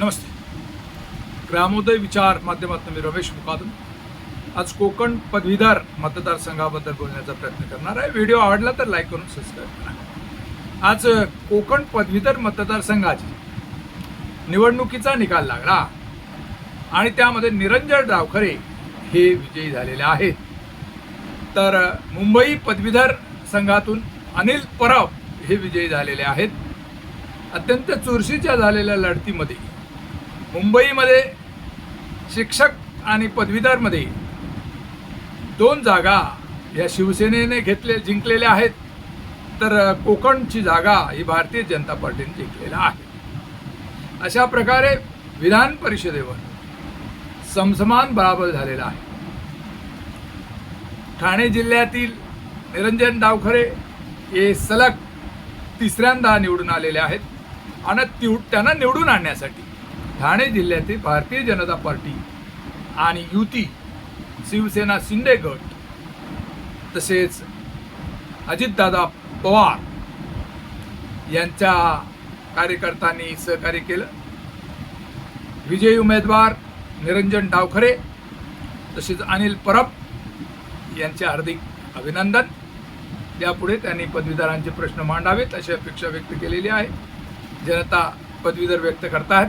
नमस्ते. ग्रामोदय विचार माध्यमातून मी रमेश मुकादम. आज कोकण पदवीधर मतदारसंघाबद्दल बोलण्याचा प्रयत्न करणार आहे. व्हिडिओ आवडला तर लाईक करून सबस्क्राईब करा. आज कोकण पदवीधर मतदारसंघाची निवडणुकीचा निकाल लागला. आणि त्यामध्ये निरंजन डावखरे हे विजयी झालेले आहेत. तर मुंबई पदवीधर संघातून अनिल परब हे विजयी झालेले आहेत. अत्यंत चुरशीच्या झालेल्या लढतीमध्ये मुंबईमध्ये शिक्षक आणि पदवीधरमध्ये दोन जागा या शिवसेनेने घेतले जिंकलेल्या आहेत. तर कोकणची जागा ही भारतीय जनता पार्टीने जिंकलेला आहे. अशा प्रकारे विधान परिषदेवर समसमान बराबर झालेला आहे. ठाणे जिल्ह्यातील निरंजन डावखरे हे सलग तिसऱ्यांदा निवडून आलेले आहेत. आणि त्यांना निवडून आणण्यासाठी ठाणे जिल्ह्यातील भारतीय जनता पार्टी आणि युती शिवसेना शिंदे गट तसेच अजितदादा पवार यांच्या कार्यकर्त्यांनी सहकार्य केलं. विजयी उमेदवार निरंजन डावखरे तसेच अनिल परब यांचे हार्दिक अभिनंदन. यापुढे त्यांनी पदवीधरांचे प्रश्न मांडावेत अशी अपेक्षा व्यक्त केलेली आहे. जनता पदवीधर व्यक्त करतायत